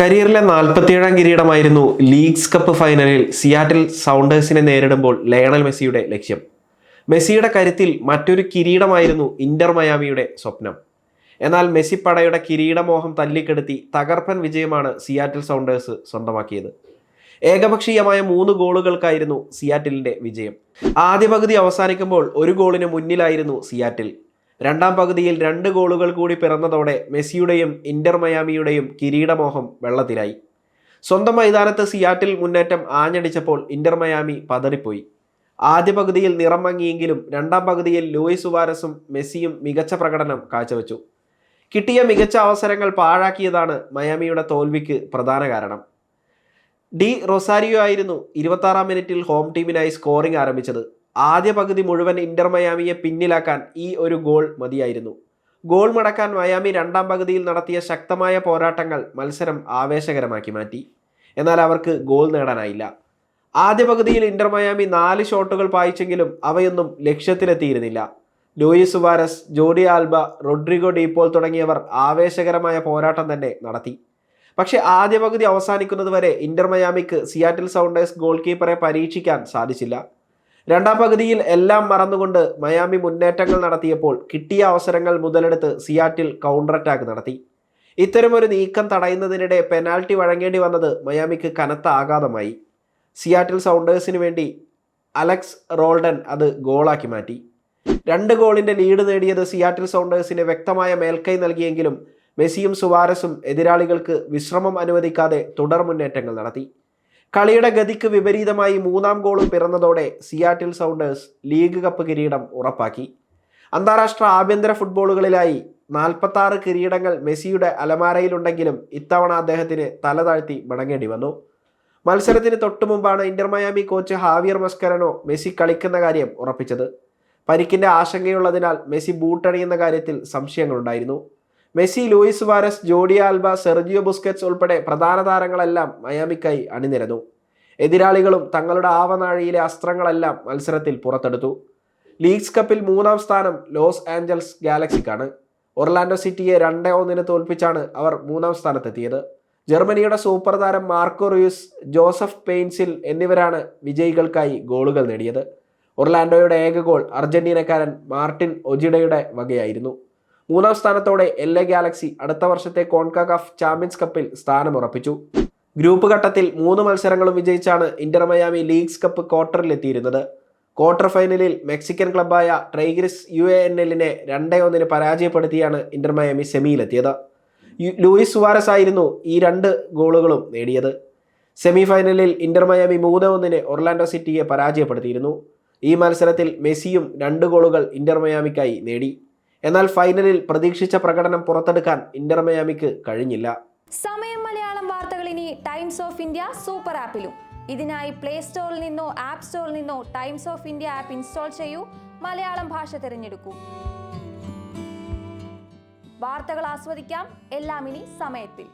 കരിയറിലെ നാൽപ്പത്തിയേഴാം കിരീടമായിരുന്നു ലീഗ്സ് കപ്പ് ഫൈനലിൽ സിയാറ്റിൽ സൗണ്ടേഴ്സിനെ നേരിടുമ്പോൾ ലയണൽ മെസ്സിയുടെ ലക്ഷ്യം. മെസ്സിയുടെ കരുത്തിൽ മറ്റൊരു കിരീടമായിരുന്നു ഇന്റർ മയാമിയുടെ സ്വപ്നം. എന്നാൽ മെസ്സി പടയുടെ കിരീടമോഹം തല്ലിക്കെടുത്തി തകർപ്പൻ വിജയമാണ് സിയാറ്റിൽ സൗണ്ടേഴ്സ് സ്വന്തമാക്കിയത്. ഏകപക്ഷീയമായ മൂന്ന് ഗോളുകൾക്കായിരുന്നു സിയാറ്റിലിന്റെ വിജയം. ആദ്യ പകുതി അവസാനിക്കുമ്പോൾ ഒരു ഗോളിന് മുന്നിലായിരുന്നു സിയാറ്റിൽ. രണ്ടാം പകുതിയിൽ രണ്ട് ഗോളുകൾ കൂടി പിറന്നതോടെ മെസ്സിയുടെയും ഇന്റർ മയാമിയുടെയും കിരീടമോഹം വെള്ളത്തിലായി. സ്വന്തം മൈതാനത്ത് സിയാറ്റിൽ മുന്നേറ്റം ആഞ്ഞടിച്ചപ്പോൾ ഇന്റർ മയാമി പതറിപ്പോയി. ആദ്യ പകുതിയിൽ നിറം മങ്ങിയെങ്കിലും രണ്ടാം പകുതിയിൽ ലൂയിസ് സുവാരസും മെസ്സിയും മികച്ച പ്രകടനം കാഴ്ചവെച്ചു. കിട്ടിയ മികച്ച അവസരങ്ങൾ പാഴാക്കിയതാണ് മയാമിയുടെ തോൽവിക്ക് പ്രധാന കാരണം. ഡി റൊസാരിയോ ആയിരുന്നു ഇരുപത്താറാം മിനിറ്റിൽ ഹോം ടീമിനായി സ്കോറിംഗ് ആരംഭിച്ചത്. ആദ്യ പകുതി മുഴുവൻ ഇന്റർ മയാമിയെ പിന്നിലാക്കാൻ ഈ ഒരു ഗോൾ മതിയായിരുന്നു. ഗോൾ മടക്കാൻ മയാമി രണ്ടാം പകുതിയിൽ നടത്തിയ ശക്തമായ പോരാട്ടങ്ങൾ മത്സരം ആവേശകരമാക്കി മാറ്റി. എന്നാൽ അവർക്ക് ഗോൾ നേടാനായില്ല. ആദ്യ പകുതിയിൽ ഇന്റർ മയാമി നാല് ഷോട്ടുകൾ പായിച്ചെങ്കിലും അവയൊന്നും ലക്ഷ്യത്തിലെത്തിയിരുന്നില്ല. Luis Suarez Jordi Alba Rodrigo De Paul തുടങ്ങിയവർ ആവേശകരമായ പോരാട്ടം തന്നെ നടത്തി. പക്ഷേ ആദ്യ പകുതി അവസാനിക്കുന്നതുവരെ ഇന്റർ മയാമിക്ക് സിയാറ്റിൽ സൗണ്ടേഴ്സ് ഗോൾ കീപ്പറെ പരീക്ഷിക്കാൻ സാധിച്ചില്ല. രണ്ടാം പകുതിയിൽ എല്ലാം മറന്നുകൊണ്ട് മയാമി മുന്നേറ്റങ്ങൾ നടത്തിയപ്പോൾ കിട്ടിയ അവസരങ്ങൾ മുതലെടുത്ത് സിയാറ്റിൽ കൗണ്ടർ അറ്റാക്ക് നടത്തി. ഇത്തരമൊരു നീക്കം തടയുന്നതിനിടെ പെനാൽറ്റി വഴങ്ങേണ്ടി വന്നത് മയാമിക്ക് കനത്ത ആഘാതമായി. സിയാറ്റിൽ സൗണ്ടേഴ്സിന് വേണ്ടി അലക്സ് റോൾഡൻ അത് ഗോളാക്കി മാറ്റി. രണ്ട് ഗോളിന്റെ ലീഡ് നേടിയത് സിയാറ്റിൽ സൗണ്ടേഴ്സിന് വ്യക്തമായ മേൽക്കൈ നൽകിയെങ്കിലും മെസ്സിയും സുവാരസും എതിരാളികൾക്ക് വിശ്രമം അനുവദിക്കാതെ തുടർ മുന്നേറ്റങ്ങൾ നടത്തി. കളിയുടെ ഗതിക്ക് വിപരീതമായി മൂന്നാം ഗോളും പിറന്നതോടെ സിയാറ്റിൽ സൗണ്ടേഴ്സ് ലീഗ് കപ്പ് കിരീടം ഉറപ്പാക്കി. അന്താരാഷ്ട്ര ആഭ്യന്തര ഫുട്ബോളുകളിലായി നാൽപ്പത്തി ആറ് കിരീടങ്ങൾ മെസ്സിയുടെ അലമാരയിലുണ്ടെങ്കിലും ഇത്തവണ അദ്ദേഹത്തിന് തല താഴ്ത്തി മടങ്ങേണ്ടി വന്നു. മത്സരത്തിന് തൊട്ടു മുമ്പാണ് Inter Miami coach Javier Mascherano Messi കളിക്കുന്ന കാര്യം ഉറപ്പിച്ചത്. പരിക്കിന്റെ ആശങ്കയുള്ളതിനാൽ മെസ്സി ബൂട്ടണിയുന്ന കാര്യത്തിൽ സംശയങ്ങളുണ്ടായിരുന്നു. Messi Luis വാരസ് Jordi Alba Sergio Busquets ഉൾപ്പെടെ പ്രധാന താരങ്ങളെല്ലാം മയാമിക്കായി അണിനിരന്നു. എതിരാളികളും തങ്ങളുടെ ആവനാഴിയിലെ അസ്ത്രങ്ങളെല്ലാം മത്സരത്തിൽ പുറത്തെടുത്തു. ലീഗ്സ് കപ്പിൽ മൂന്നാം സ്ഥാനം ലോസ് ആഞ്ചൽസ് ഗാലക്സിക്കാണ്. ഒർലാൻഡോ സിറ്റിയെ രണ്ടേ ഒന്നിന് തോൽപ്പിച്ചാണ് അവർ മൂന്നാം സ്ഥാനത്തെത്തിയത്. ജർമ്മനിയുടെ സൂപ്പർ താരം മാർക്കോ റൂയിസ് ജോസഫ് പെയിൻസിൽ എന്നിവരാണ് വിജയികൾക്കായി ഗോളുകൾ നേടിയത്. ഒർലാൻഡോയുടെ ഏക ഗോൾ അർജന്റീനക്കാരൻ മാർട്ടിൻ ഒജിഡയുടെ വകയായിരുന്നു. മൂന്നാം സ്ഥാനത്തോടെ എൽ എ ഗാലക്സി അടുത്ത വർഷത്തെ കോൺകാകഫ് ചാമ്പ്യൻസ് കപ്പിൽ സ്ഥാനമുറപ്പിച്ചു ഗ്രൂപ്പ് ഘട്ടത്തിൽ മൂന്ന് മത്സരങ്ങളും വിജയിച്ചാണ് ഇന്റർ മയാമി ലീഗ്സ് കപ്പ് ക്വാർട്ടറിലെത്തിയിരുന്നത് ക്വാർട്ടർ ഫൈനലിൽ മെക്സിക്കൻ ക്ലബായ ട്രൈഗ്രിസ് യു എ എൻ എല്ലിനെ രണ്ടേ ഒന്നിന് പരാജയപ്പെടുത്തിയാണ് ഇന്റർ മയാമി സെമിയിലെത്തിയത്. ലൂയിസ് സുവാരസ് ആയിരുന്നു ഈ രണ്ട് ഗോളുകളും നേടിയത്. സെമി ഫൈനലിൽ ഇന്റർ മയാമി മൂന്ന് ഒന്നിന് ഒർലാൻഡോ സിറ്റിയെ പരാജയപ്പെടുത്തിയിരുന്നു. ഈ മത്സരത്തിൽ മെസ്സിയും രണ്ട് ഗോളുകൾ ഇന്റർ മയാമിക്കായി നേടി. എന്നാൽ ഫൈനലിൽ പ്രതീക്ഷിച്ച പ്രകടനം പുറത്തെടുക്കാൻ ഇന്റർ മയാമിക്ക് കഴിഞ്ഞില്ല. സമയം മലയാളം വാർത്തകൾ ഇനി ടൈംസ് ഓഫ് ഇന്ത്യ സൂപ്പർ ആപ്പിലും. ഇതിനായി പ്ലേ സ്റ്റോറിൽ നിന്നോ ആപ്പ് സ്റ്റോറിൽ നിന്നോ Times of India app install ചെയ്യൂ. മലയാളം ഭാഷ തിരഞ്ഞെടുക്കൂ. വാർത്തകൾ ആസ്വദിക്കാം. എല്ലാം ഇനി സമയത്തിൽ.